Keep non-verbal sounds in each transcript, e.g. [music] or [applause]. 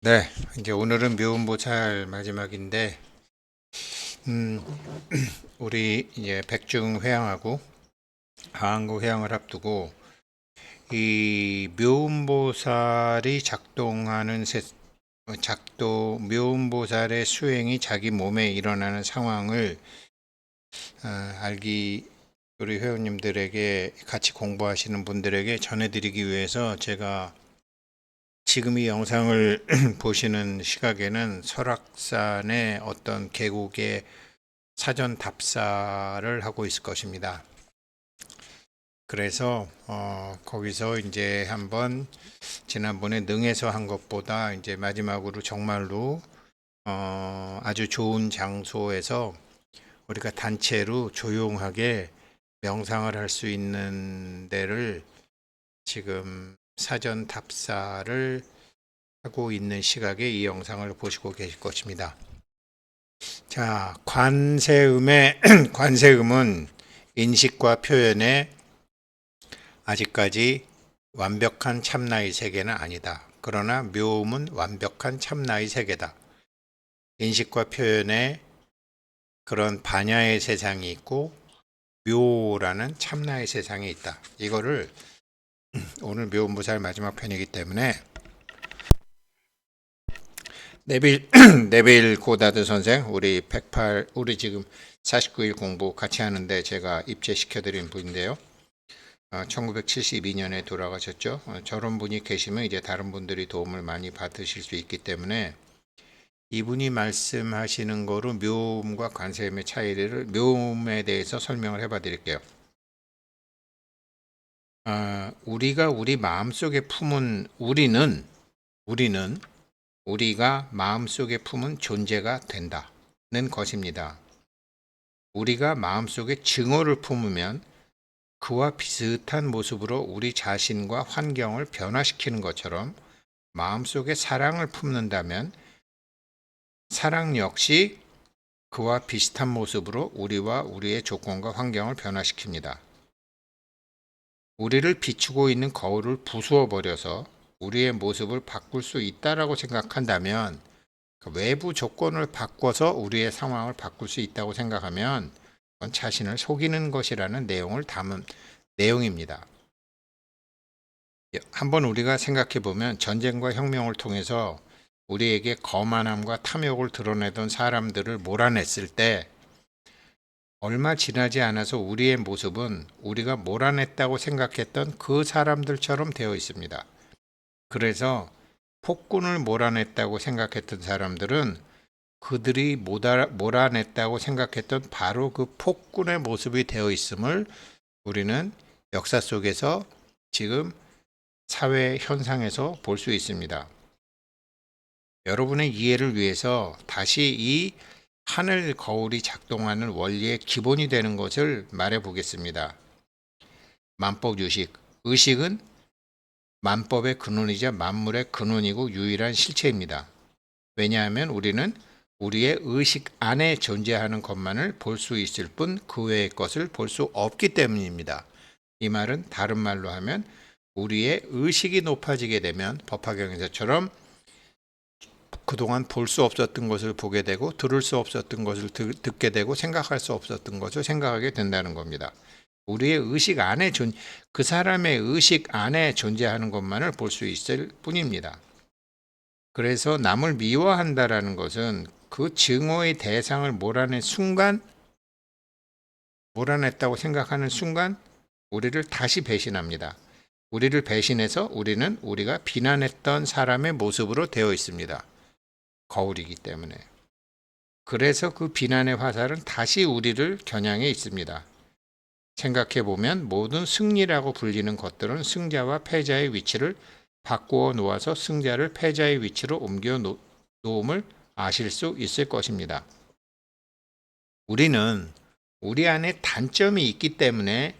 네, 이제 오늘은 묘운보살 마지막인데, 음, [clears throat] 우리 이제 백중 회양하고 하한구 회양을 앞두고 이 묘운보살이 작동하는 세, 어, 작동 묘운보살의 수행이 자기 몸에 일어나는 상황을 어, 알기 우리 회원님들에게 같이 공부하시는 분들에게 전해드리기 위해서 제가 지금 이 영상을 [clears throat] 보시는 시각에는 설악산의 어떤 계곡의 사전 답사를 하고 있을 것입니다. 그래서 어, 거기서 이제 한번 지난번에 능에서 한 것보다 이제 마지막으로 정말로 어, 아주 좋은 장소에서 우리가 단체로 조용하게 명상을 할 수 있는 데를 지금 사전 답사를 하고 있는 시각에 이 영상을 보시고 계실 것입니다. 자, 관세음의 [clears throat] 관세음은 인식과 표현에 아직까지 완벽한 참나의 세계는 아니다. 그러나 묘음은 완벽한 참나의 세계다. 인식과 표현에 그런 반야의 세상이 있고 묘라는 참나의 세상이 있다. 이거를 [clears throat] 오늘 묘무살 마지막 편이기 때문에 네빌 [clears throat] 네빌 고다드 선생 우리 108 우리 지금 49일 공부 같이 하는데 제가 입제시켜 드린 분인데요. 어, 1972년에 돌아가셨죠. 어, 저런 분이 계시면 이제 다른 분들이 도움을 많이 받으실 수 있기 때문에 이분이 말씀하시는 거로 묘음과 관세음의 차이를 묘음에 대해서 설명을 해봐 드릴게요. 아, 우리가 우리 마음속에 품은 우리는 우리는 우리가 마음속에 품은 존재가 된다는 것입니다. 우리가 마음속에 증오를 품으면 그와 비슷한 모습으로 우리 자신과 환경을 변화시키는 것처럼 마음속에 사랑을 품는다면 사랑 역시 그와 비슷한 모습으로 우리와 우리의 조건과 환경을 변화시킵니다. 우리를 비추고 있는 거울을 부수어 버려서 우리의 모습을 바꿀 수 있다라고 생각한다면 그 외부 조건을 바꿔서 우리의 상황을 바꿀 수 있다고 생각하면 그건 자신을 속이는 것이라는 내용을 담은 내용입니다. 한번 우리가 생각해 보면 전쟁과 혁명을 통해서 우리에게 거만함과 탐욕을 드러내던 사람들을 몰아냈을 때 얼마 지나지 않아서 우리의 모습은 우리가 몰아냈다고 생각했던 그 사람들처럼 되어 있습니다. 그래서 폭군을 몰아냈다고 생각했던 사람들은 그들이 몰아냈다고 생각했던 바로 그 폭군의 모습이 되어 있음을 우리는 역사 속에서 지금 사회 현상에서 볼 수 있습니다. 여러분의 이해를 위해서 다시 이 하늘 거울이 작동하는 원리의 기본이 되는 것을 말해 보겠습니다. 만법 유식. 의식은 만법의 근원이자 만물의 근원이고 유일한 실체입니다. 왜냐하면 우리는 우리의 의식 안에 존재하는 것만을 볼 수 있을 뿐 그 외의 것을 볼 수 없기 때문입니다. 이 말은 다른 말로 하면 우리의 의식이 높아지게 되면 법화경에서처럼 그동안 볼 수 없었던 것을 보게 되고 들을 수 없었던 것을 듣, 게 되고 생각할 수 없었던 것을 생각하게 된다는 겁니다. 우리의 의식 안에 존, 그 사람의 의식 안에 존재하는 것만을 볼 수 있을 뿐입니다. 그래서 남을 미워한다라는 것은 그 증오의 대상을 몰아낸 순간, 몰아냈다고 생각하는 순간, 우리를 다시 배신합니다. 우리를 배신해서 우리는 우리가 비난했던 사람의 모습으로 되어 있습니다. 거울이기 때문에. 그래서 그 비난의 화살은 다시 우리를 겨냥해 있습니다. 생각해 보면 모든 승리라고 불리는 것들은 승자와 패자의 위치를 바꾸어 놓아서 승자를 패자의 위치로 옮겨 놓음을 아실 수 있을 것입니다. 우리는 우리 안에 단점이 있기 때문에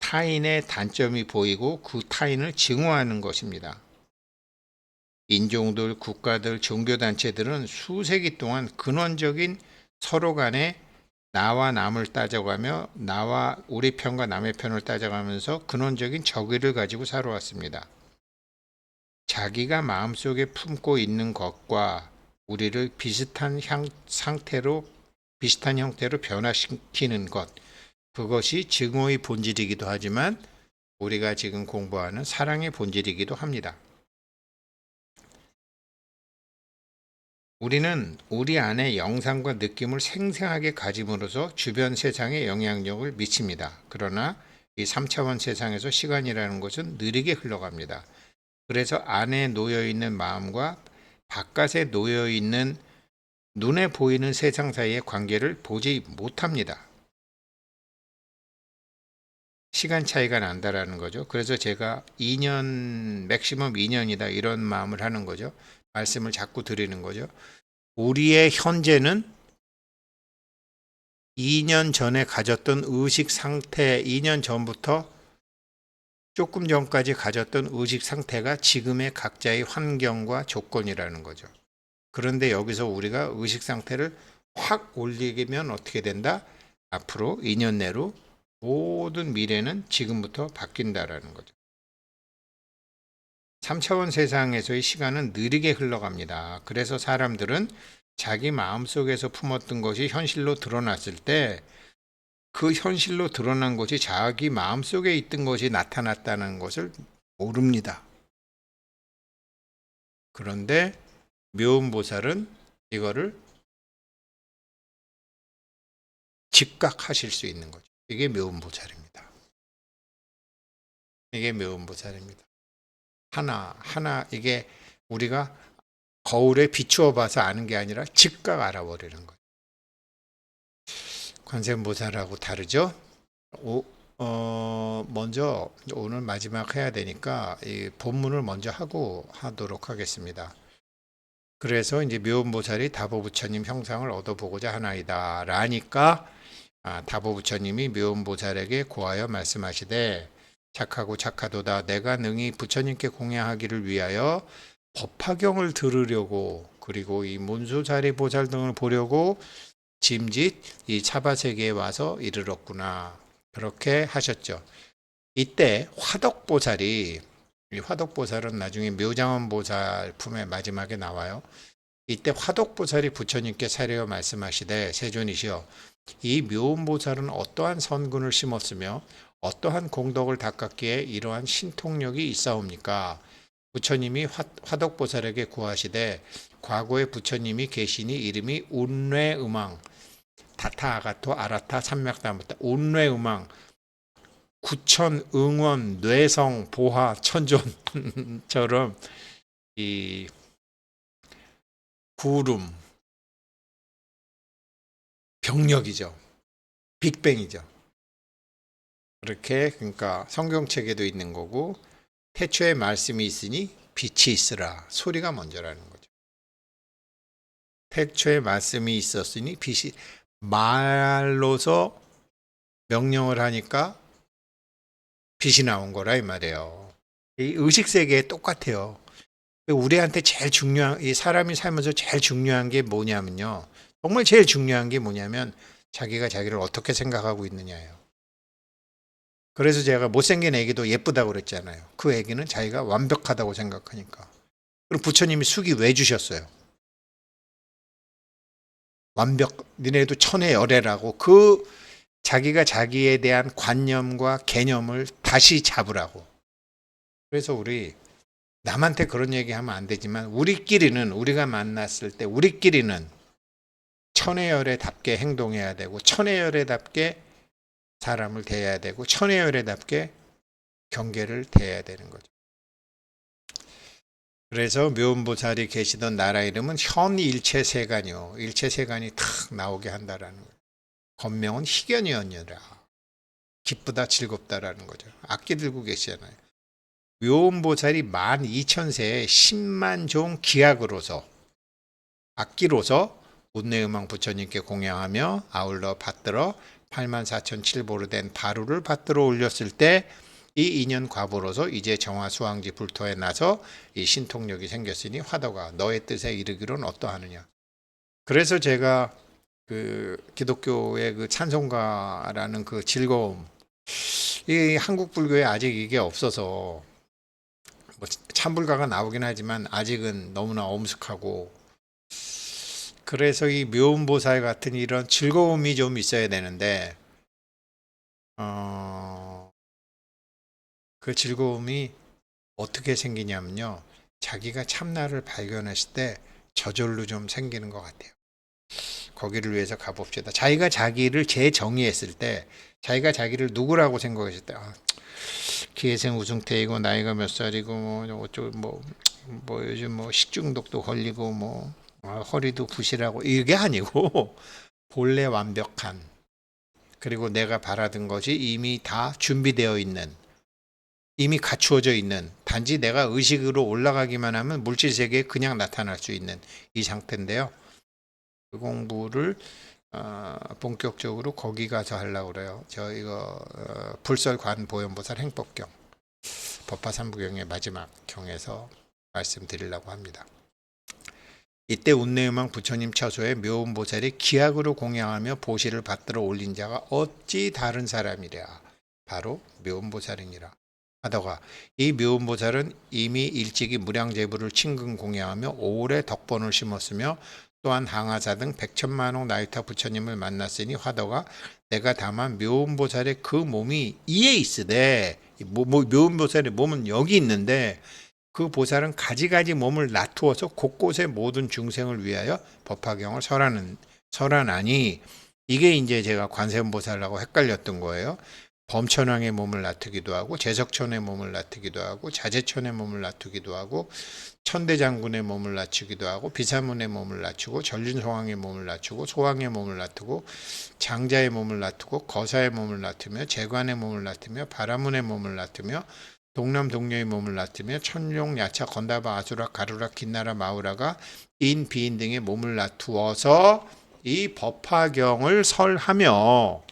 타인의 단점이 보이고 그 타인을 증오하는 것입니다. 인종들, 국가들, 종교단체들은 수세기 동안 근원적인 서로 간에 나와 남을 따져가며 나와 우리 편과 남의 편을 따져가면서 근원적인 적의를 가지고 살아왔습니다. 자기가 마음속에 품고 있는 것과 우리를 비슷한 향, 상태로 비슷한 형태로 변화시키는 것 그것이 증오의 본질이기도 하지만 우리가 지금 공부하는 사랑의 본질이기도 합니다. 우리는 우리 안에 영상과 느낌을 생생하게 가짐으로써 주변 세상에 영향력을 미칩니다. 그러나 이 3차원 세상에서 시간이라는 것은 느리게 흘러갑니다. 그래서 안에 놓여 있는 마음과 바깥에 놓여 있는 눈에 보이는 세상 사이의 관계를 보지 못합니다. 시간 차이가 난다라는 거죠. 그래서 제가 2년, 맥시멈 2년이다 이런 마음을 하는 거죠. 말씀을 자꾸 드리는 거죠. 우리의 현재는 2년 전에 가졌던 의식 상태, 2년 전부터 조금 전까지 가졌던 의식 상태가 지금의 각자의 환경과 조건이라는 거죠. 그런데 여기서 우리가 의식 상태를 확 올리면 어떻게 된다? 앞으로 2년 내로 모든 미래는 지금부터 바뀐다라는 거죠. 3차원 세상에서의 시간은 느리게 흘러갑니다. 그래서 사람들은 자기 마음속에서 품었던 것이 현실로 드러났을 때 그 현실로 드러난 것이 자기 마음속에 있던 것이 나타났다는 것을 모릅니다. 그런데 묘음보살은 이거를 즉각하실 수 있는 거죠. 이게 묘음보살입니다. 이게 묘음보살입니다. 하나 하나 이게 우리가 거울에 비추어 봐서 아는 게 아니라 즉각 알아버리는 거예요. 관세음보살하고 다르죠? 오, 어, 먼저 오늘 마지막 해야 되니까 이 본문을 먼저 하고 하도록 하겠습니다. 그래서 이제 묘음보살이 다보부처님 형상을 얻어보고자 하나이다. 라니까 아, 다보부처님이 묘음보살에게 고하여 말씀하시되 착하고 착하도다 내가 능히 부처님께 공양하기를 위하여 법화경을 들으려고 그리고 이 문수자리 보살 등을 보려고 짐짓 이 차바세계에 와서 이르렀구나 그렇게 하셨죠. 이때 화덕보살이 이 화덕보살은 나중에 묘장원 보살 품의 마지막에 나와요. 이때 화덕보살이 부처님께 사려 말씀하시되 세존이시여 이 묘음보살은 어떠한 선군을 심었으며 어떠한 공덕을 닦았기에 이러한 신통력이 있사옵니까? 부처님이 화, 화덕보살에게 구하시되 과거에 부처님이 계시니 이름이 운뇌음왕 다타 아가토 아라타 삼맥다무타. 운뇌음왕 구천 응원 뇌성 보화 천존처럼 이 구름. 병력이죠. 빅뱅이죠 그렇게 그러니까 성경책에도 있는 거고 태초에 말씀이 있으니 빛이 있으라 소리가 먼저라는 거죠. 태초에 말씀이 있었으니 빛이 말로서 명령을 하니까 빛이 나온 거라 이 말이에요. 이 의식 세계에 똑같아요. 우리한테 제일 중요한 이 사람이 살면서 제일 중요한 게 뭐냐면요. 정말 제일 중요한 게 뭐냐면 자기가 자기를 어떻게 생각하고 있느냐예요. 그래서 제가 못생긴 애기도 예쁘다고 그랬잖아요. 그 애기는 자기가 완벽하다고 생각하니까. 그럼 부처님이 숙이 왜 주셨어요? 완벽, 니네도 천의 열애라고 그 자기가 자기에 대한 관념과 개념을 다시 잡으라고. 그래서 우리 남한테 그런 얘기 하면 안 되지만 우리끼리는 우리가 만났을 때 우리끼리는 천의 열애답게 행동해야 되고 천의 열애답게 사람을 대해야 되고 천혜열애답게 경계를 대해야 되는 거죠. 그래서 묘음보살이 계시던 나라 이름은 현일체세간이요. 일체세간이 탁 나오게 한다라는 거예요. 건명은 희견이었느라 기쁘다 즐겁다라는 거죠. 악기 들고 계시잖아요. 묘음보살이 만 이천세에 10만 종 기약으로서 악기로서 운내음왕 부처님께 공양하며 아울러 받들어 8만 4천 7보로 된 바루를 받들어 올렸을 때이 인연 과보로서 이제 정화 수왕지 불토에 나서 이 신통력이 생겼으니 화도가 너의 뜻에 이르기로는 어떠하느냐. 그래서 제가 그 기독교의 그 찬송가라는 그 즐거움 이 한국 불교에 아직 이게 없어서 뭐 참불가가 나오긴 하지만 아직은 너무나 엄숙하고 그래서 이 묘음보살 같은 이런 즐거움이 좀 있어야 되는데 어, 그 즐거움이 어떻게 생기냐면요. 자기가 참나를 발견했을 때 저절로 좀 생기는 것 같아요. 거기를 위해서 가봅시다. 자기가 자기를 재정의했을 때, 자기가 자기를 누구라고 생각했을 때, 아, 기회생 우승태이고 나이가 몇 살이고 뭐 어쩌고 뭐, 뭐 요즘 뭐 식중독도 걸리고 뭐 아, 허리도 부실하고 이게 아니고 [laughs] 본래 완벽한 그리고 내가 바라던 것이 이미 다 준비되어 있는 이미 갖추어져 있는 단지 내가 의식으로 올라가기만 하면 물질 세계에 그냥 나타날 수 있는 이 상태인데요. 그 공부를 어, 본격적으로 거기 가서 하려고 그래요. 저 이거 어, 불설관 보현보살 행법경 법화 삼부경의 마지막 경에서 말씀드리려고 합니다. 이때 운내유망 부처님 처소에 묘음보살이 기약으로 공양하며 보시를 받들어 올린 자가 어찌 다른 사람이랴? 바로 묘음보살이니라. 하다가 이 묘음보살은 이미 일찍이 무량제부를 친근 공양하며 오래 덕본을 심었으며 또한 항하사 등 백천만홍 나이타 부처님을 만났으니 화더가 내가 다만 묘음보살의 그 몸이 이에 있으되 묘음보살의 몸은 여기 있는데 그 보살은 가지가지 몸을 놔두어서 곳곳에 모든 중생을 위하여 법화경을 설하는 설하나니 이게 이제 제가 관세음보살하고 헷갈렸던 거예요. 범천왕의 몸을 놔두기도 하고 제석천의 몸을 놔두기도 하고 자제천의 몸을 놔두기도 하고 천대장군의 몸을 낮추기도 하고 비사문의 몸을 낮추고 전륜소왕의 몸을 낮추고 소왕의 몸을 낮추고 장자의 몸을 낮추고 거사의 몸을 낮추며 재관의 몸을 낮추며 바라문의 몸을 낮추며 동남 동녀의 몸을 낮추며 천룡 야차 건다바 아수라 가루라 긴나라 마우라가 인 비인 등의 몸을 낮추어서 이 법화경을 설하며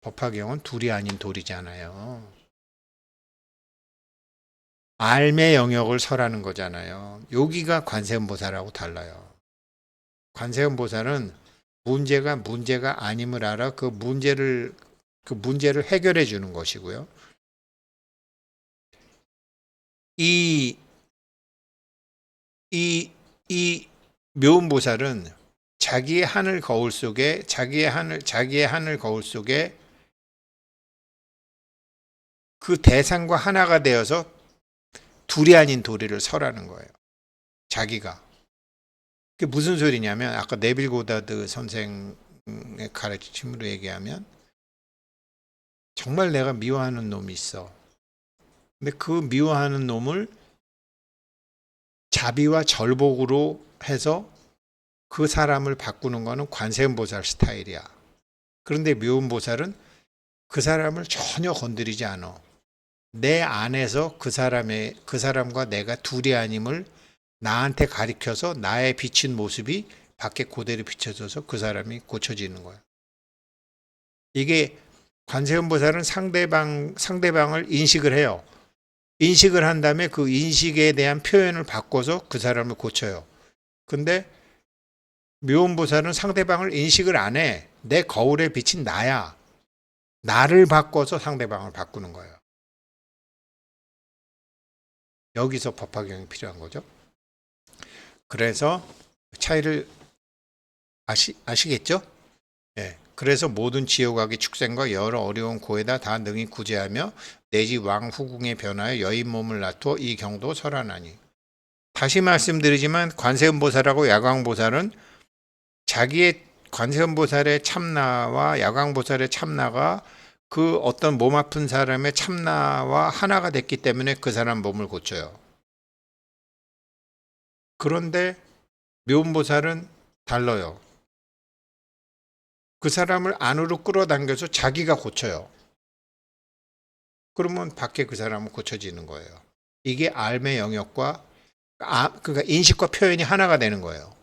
법화경은 둘이 아닌 돌이잖아요. 알매 영역을 설하는 거잖아요. 여기가 관세음보살하고 달라요. 관세음보살은 문제가 문제가 아님을 알아 그 문제를 그 문제를 해결해 주는 것이고요. 이, 이, 이 묘음보살은 자기의 하늘 거울 속에, 자기의 하늘, 자기의 하늘 거울 속에 그 대상과 하나가 되어서 둘이 아닌 도리를 설하는 거예요. 자기가. 그게 무슨 소리냐면, 아까 네빌 고다드 선생의 가르침으로 얘기하면, 정말 내가 미워하는 놈이 있어. 근데 그 미워하는 놈을 자비와 절복으로 해서 그 사람을 바꾸는 거는 관세음보살 스타일이야. 그런데 묘음보살은 그 사람을 전혀 건드리지 않아. 내 안에서 그 사람의 그 사람과 내가 둘이 아님을 나한테 가리켜서 나의 비친 모습이 밖에 그대로 비춰져서 그 사람이 고쳐지는 거야. 이게 관세음보살은 상대방 상대방을 인식을 해요. 인식을 한 다음에 그 인식에 대한 표현을 바꿔서 그 사람을 고쳐요. 근데 묘음보살은 상대방을 인식을 안 해. 내 거울에 비친 나야. 나를 바꿔서 상대방을 바꾸는 거예요. 여기서 법화경이 필요한 거죠. 그래서 차이를 아시, 아시겠죠? 예. 그래서 모든 지옥악의 축생과 여러 어려운 고에다 다 능히 구제하며 내지 왕 후궁에 변하여 여인 몸을 놔두어 이 경도 설하나니. 다시 말씀드리지만 관세음보살하고 야광보살은 자기의 관세음보살의 참나와 야광보살의 참나가 그 어떤 몸 아픈 사람의 참나와 하나가 됐기 때문에 그 사람 몸을 고쳐요. 그런데 묘음보살은 달라요. 그 사람을 안으로 끌어당겨서 자기가 고쳐요. 그러면 밖에 그 사람은 고쳐지는 거예요. 이게 알의 영역과 아, 그러니까 인식과 표현이 하나가 되는 거예요.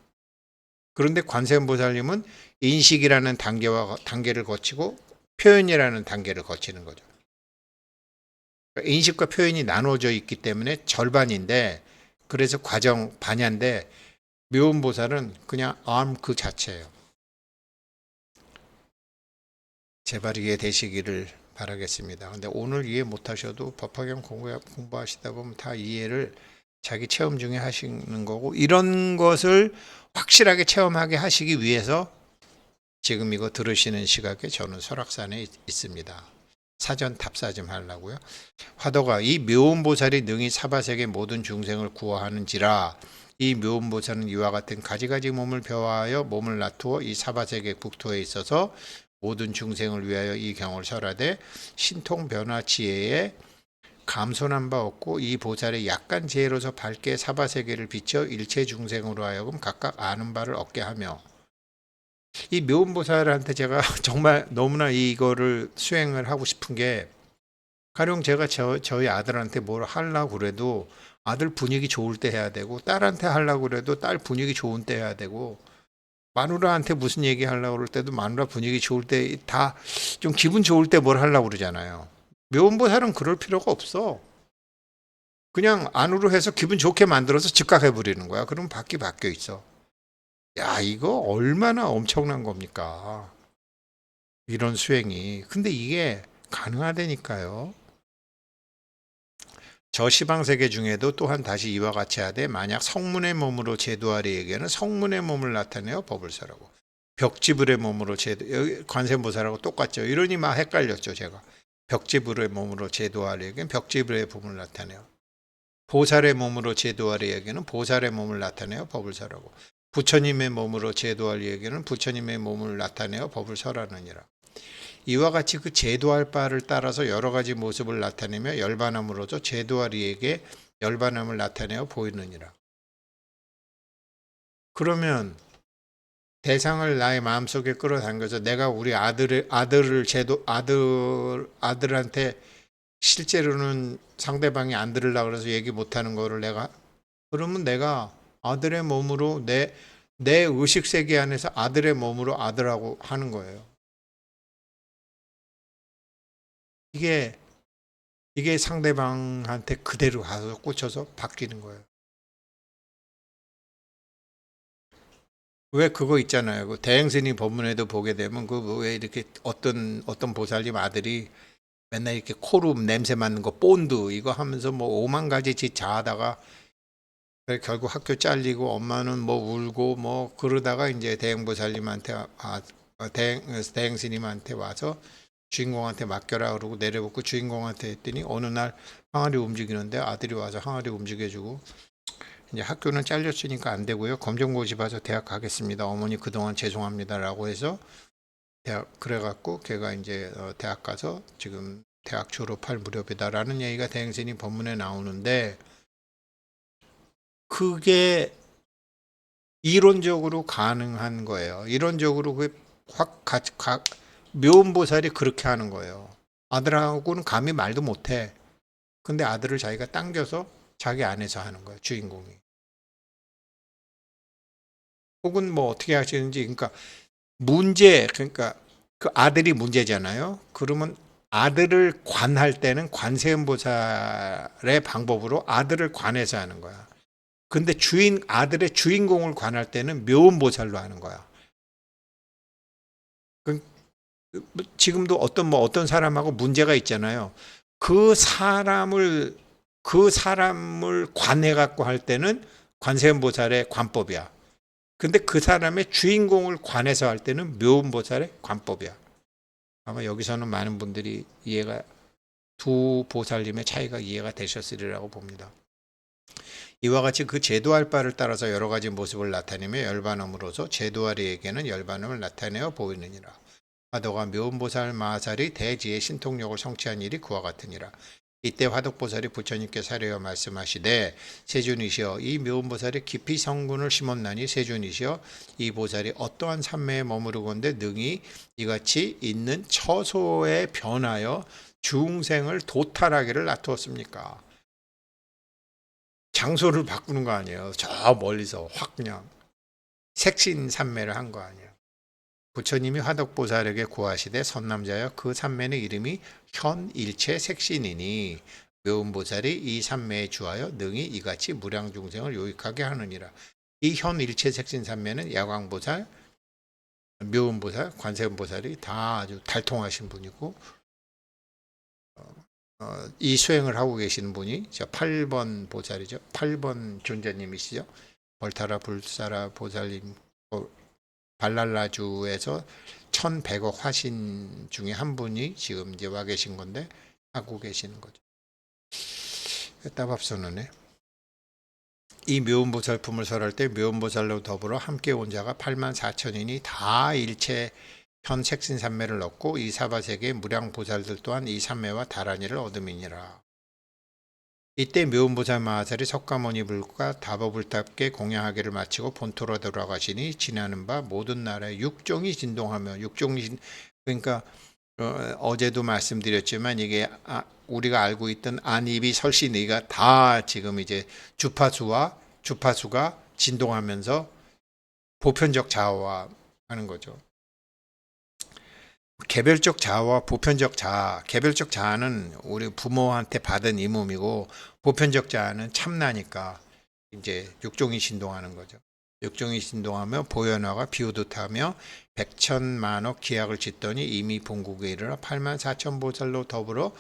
그런데 관세음보살님은 인식이라는 단계와 단계를 거치고 표현이라는 단계를 거치는 거죠. 그러니까 인식과 표현이 나눠져 있기 때문에 절반인데 그래서 과정 반야인데 묘음보살은 그냥 암 그 자체예요. 제발 이해 되시기를 바라겠습니다. 근데 오늘 이해 못하셔도 법화경 공부, 공부하시다 보면 다 이해를 자기 체험 중에 하시는 거고 이런 것을 확실하게 체험하게 하시기 위해서 지금 이거 들으시는 시각에 저는 설악산에 있- 있습니다. 사전 답사 좀 하려고요. 화도가 이 묘음보살이 능히 사바세계 모든 중생을 구하는지라 이 묘음보살은 이와 같은 가지가지 몸을 배워하여 몸을 나투어 이 사바세계 국토에 있어서 모든 중생을 위하여 이 경을 설하되 신통 변화 지혜에 감손한 바 없고 이 보살의 약간 지혜로서 밝게 사바 세계를 비춰 일체 중생으로 하여금 각각 아는 바를 얻게 하며. 이 묘음보살한테 제가 [laughs] 정말 너무나 이거를 수행을 하고 싶은 게 가령 제가 저, 저희 아들한테 뭘 하려고 그래도 아들 분위기 좋을 때 해야 되고 딸한테 하려고 그래도 딸 분위기 좋은 때 해야 되고 마누라한테 무슨 얘기 하려고 그럴 때도 마누라 분위기 좋을 때 다 좀 기분 좋을 때 뭘 하려고 그러잖아요. 묘음보살은 그럴 필요가 없어. 그냥 안으로 해서 기분 좋게 만들어서 즉각해 버리는 거야. 그럼 밖이 바뀌어 있어. 야, 이거 얼마나 엄청난 겁니까? 이런 수행이. 근데 이게 가능하다니까요. 저 시방 세계 중에도 또한 다시 이와 같이 하되 만약 성문의 몸으로 제도하리에게는 성문의 몸을 나타내어 법을 설하고 벽지불의 몸으로 제도 여기 관세음보살하고 똑같죠. 이러니 막 헷갈렸죠 제가. 벽지불의 몸으로 제도하리에게는 벽지불의 몸을 나타내어 보살의 몸으로 제도하리에게는 보살의 몸을 나타내어 법을 설하고 부처님의 몸으로 제도하리에게는 부처님의 몸을 나타내어 법을 설하느니라. 이와 같이 그 제도할 바를 따라서 여러 가지 모습을 나타내며 열반함으로써 제도하리에게 열반함을 나타내어 보이느니라. 그러면 대상을 나의 마음속에 끌어당겨서 내가 우리 아들의 아들을 제도 아들 아들한테 실제로는 상대방이 안 들으려 그래서 얘기 못 하는 거를 내가 그러면 내가 아들의 몸으로 내 내 의식 세계 안에서 아들의 몸으로 아들하고 하는 거예요. 이게 이게 상대방한테 그대로 가서 꽂혀서 바뀌는 거예요. 왜 그거 있잖아요. 그 대행스님 법문에도 보게 되면 그 왜 이렇게 어떤 어떤 보살님 아들이 맨날 이렇게 코름 냄새 맡는 거 본드 이거 하면서 뭐 오만 가지 짓 자하다가 결국 학교 잘리고 엄마는 뭐 울고 뭐 그러다가 이제 대행 보살님한테 아, 어, 대행 대행스님한테 와서 주인공한테 맡겨라 그러고 내려놓고 주인공한테 했더니 어느 날 항아리 움직이는데 아들이 와서 항아리 움직여주고 이제 학교는 잘렸으니까 안 되고요 검정 고시 봐서 대학 가겠습니다 어머니 그동안 죄송합니다라고 해서 대학 그래갖고 걔가 이제 어, 대학 가서 지금 대학 졸업할 무렵이다라는 얘기가 대행스님 법문에 나오는데 그게 이론적으로 가능한 거예요. 이론적으로 그확 가, 묘음보살이 그렇게 하는 거예요. 아들하고는 감히 말도 못해. 근데 아들을 자기가 당겨서 자기 안에서 하는 거예요. 주인공이. 혹은 뭐 어떻게 하시는지 그러니까 문제 그러니까 그 아들이 문제잖아요. 그러면 아들을 관할 때는 관세음보살의 방법으로 아들을 관해서 하는 거야. 근데 주인 아들의 주인공을 관할 때는 묘음보살로 하는 거야. 지금도 어떤 뭐 어떤 사람하고 문제가 있잖아요. 그 사람을 그 사람을 관해 갖고 할 때는 관세음보살의 관법이야. 근데 그 사람의 주인공을 관해서 할 때는 묘음보살의 관법이야. 아마 여기서는 많은 분들이 이해가 두 보살님의 차이가 이해가 되셨으리라고 봅니다. 이와 같이 그 제도할 바를 따라서 여러 가지 모습을 나타내며 열반함으로써 제도하리에게는 열반함을 나타내어 보이느니라. 화도가 묘음보살 마살이 대지의 신통력을 성취한 일이 그와 같으니라. 이때 화덕보살이 부처님께 사려여 말씀하시되 세존이시여 이 묘음보살이 깊이 성군을 심었나니 세존이시여 이 보살이 어떠한 산매에 머무르건대 능히 이같이 있는 처소에 변하여 중생을 도탈하기를 놔두었습니까? 장소를 바꾸는 거 아니에요. 저 멀리서 확 그냥 색신 산매를 한 거 아니에요. 부처님이 화덕보살에게 구하시되 선남자여 그 산매의 이름이 현일체 색신이니 묘음보살이 이 산매에 주하여 능히 이같이 무량중생을 요익하게 하느니라. 이 현일체 색신 산매는 야광보살, 묘음보살, 관세음보살이 다 아주 달통하신 분이고 어, 이 수행을 하고 계시는 분이 저 8번 보살이죠. 8번 존재님이시죠. 벌타라 불사라 보살님 어, 발랄라주에서 1100억 화신 중에 한 분이 지금 이제 와 계신 건데 하고 계시는 거죠. 따밥선언에 이 묘운보살품을 설할 때 묘운보살로 더불어 함께 온 자가 8만 4천인이 다 일체 현 색신산매를 얻고 이 사바세계 무량보살들 또한 이 산매와 다란이를 얻음이니라. 이때 묘운보살 마하살이 석가모니 불과 다법을답게 공양하기를 마치고 본토로 돌아가시니 지나는 바 모든 나라의 육종이 진동하며 육종이 진- 그러니까 어, 제도 말씀드렸지만 이게 아, 우리가 알고 있던 안입이 설신의가 다 지금 이제 주파수와 주파수가 진동하면서 보편적 자아화 하는 거죠. 개별적 자아와 보편적 자아, 개별적 자아는 우리 부모한테 받은 이 몸이고 보편적 자아는 참나니까 이제 육종이 진동하는 거죠. 육종이 진동하며 보현화가 비우듯하며 백천만억 기약을 짓더니 이미 본국에 이르러 8만 4천 보살로 더불어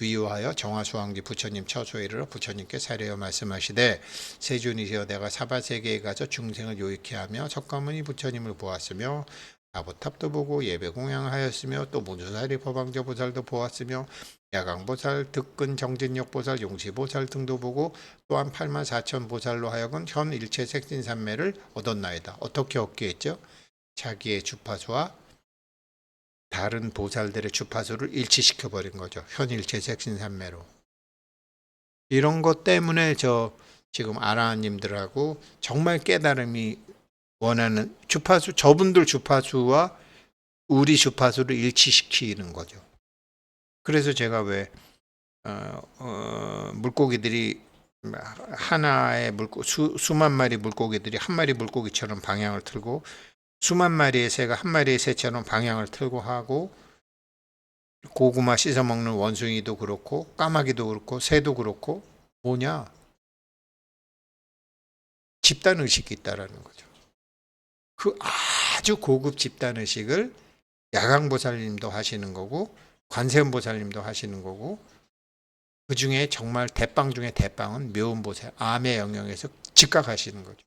위유하여 정화수왕지 부처님 처소에 이르러 부처님께 사례어 말씀하시되 세존이시여 내가 사바세계에 가서 중생을 요익케 하며 석가모니 부처님을 보았으며 나보탑도 보고 예배 공양하였으며 또 문수사리 법왕저 보살도 보았으며 야광보살, 득근 정진력 보살, 용시보살 등도 보고 또한 8만 4천 보살로 하여금 현 일체 색신산매를 얻었나이다. 어떻게 얻게 했죠? 자기의 주파수와 다른 보살들의 주파수를 일치시켜 버린 거죠. 현일체 색신산매로. 이런 것 때문에 저 지금 아라님들하고 정말 깨달음이 원하는 주파수 저분들 주파수와 우리 주파수를 일치시키는 거죠. 그래서 제가 왜 어, 어, 물고기들이 하나의 물고 수, 수만 마리 물고기들이 한 마리 물고기처럼 방향을 틀고 수만 마리의 새가 한 마리의 새처럼 방향을 틀고 하고 고구마 씻어 먹는 원숭이도 그렇고 까마귀도 그렇고 새도 그렇고 뭐냐 집단 의식이 있다라는 거죠. 그 아주 고급 집단 의식을 야광보살님도 하시는 거고 관세음보살님도 하시는 거고 그 중에 정말 대빵 중에 대빵은 묘음보살 암의 영역에서 직각하시는 거죠.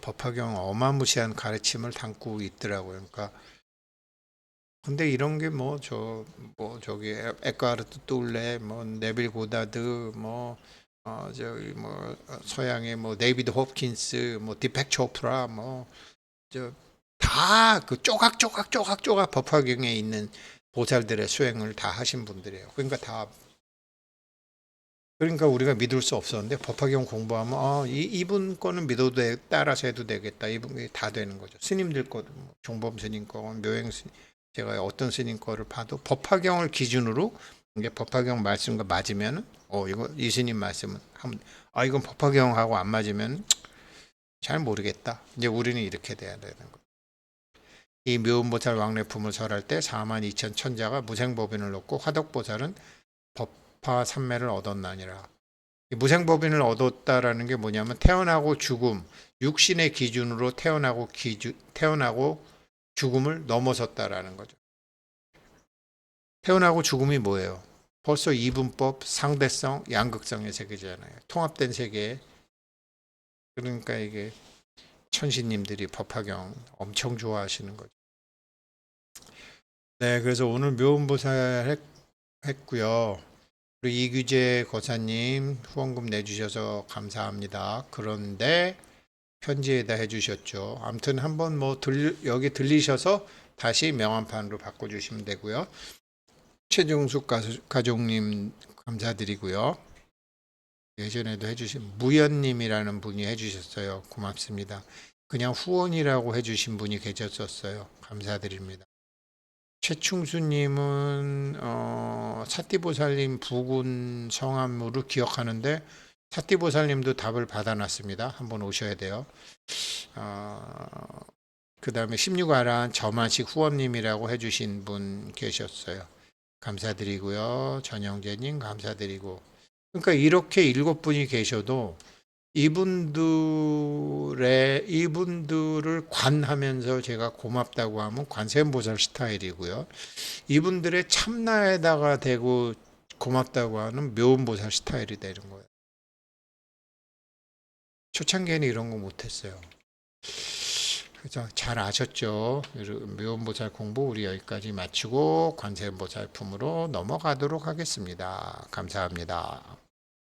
법화경 어마무시한 가르침을 담고 있더라고요. 그러니까 근데 이런 게 뭐 저뭐 저기 에- 에카르트 툴레 뭐 네빌 고다드 뭐 어, 저기 뭐 어, 서양의 뭐 데이비드 홉킨스 뭐 디펙 초프라 뭐 저 다그 쪼각 쪼각 쪼각 쪼각 법화경에 있는 보살들의 수행을 다 하신 분들이에요. 그러니까 다 그러니까 우리가 믿을 수 없었는데 법화경 공부하면 아, 이 이분 거는 믿어도 돼, 따라서 해도 되겠다. 이분 다 되는 거죠. 스님들 거도 뭐 종범 스님 거, 묘행 스님 제가 어떤 스님 거를 봐도 법화경을 기준으로 이게 법화경 말씀과 맞으면 어 이거 이 스님 말씀은 한번 아 이건 법화경하고 안 맞으면 잘 모르겠다. 이제 우리는 이렇게 돼야 되는 거예요. 이 묘음보살 왕래품을 설할 때 4만 2천 천자가 무생법인을 얻고 화덕보살은 법화 삼매를 얻었나니라. 이 무생법인을 얻었다라는 게 뭐냐면 태어나고 죽음, 육신의 기준으로 태어나고 기주, 태어나고 죽음을 넘어섰다라는 거죠. 태어나고 죽음이 뭐예요? 벌써 이분법, 상대성, 양극성의 세계잖아요. 통합된 세계. 그러니까 이게 천신님들이 법화경 엄청 좋아하시는 거죠. 네, 그래서 오늘 묘음보살 했, 했고요. 그리고 이규재 거사님 후원금 내주셔서 감사합니다. 그런데 편지에다 해주셨죠. 아무튼 한번 뭐 들, 여기 들리셔서 다시 명함판으로 바꿔주시면 되고요. 가수- 가족님 감사드리고요. 예전에도 해주신 무연님이라는 분이 해주셨어요. 고맙습니다. 그냥 후원이라고 해주신 분이 계셨었어요. 감사드립니다. 최충수님은 어, 사띠보살님 부군 성함으로 기억하는데 사띠보살님도 답을 받아놨습니다. 한번 오셔야 돼요. 어, 그 다음에 16아란 저만식 후원님이라고 해주신 분 계셨어요. 감사드리고요. 전영재님 감사드리고. 그러니까 이렇게 일곱 분이 계셔도 이분들의 이분들을 관하면서 제가 고맙다고 하면 관세음보살 스타일이고요. 이분들의 참나에다가 대고 고맙다고 하는 묘음보살 스타일이 되는 거예요. 초창기에는 이런 거 못했어요. 그죠? 잘 아셨죠? 묘음보살 공부 우리 여기까지 마치고 관세음보살 품으로 넘어가도록 하겠습니다. 감사합니다.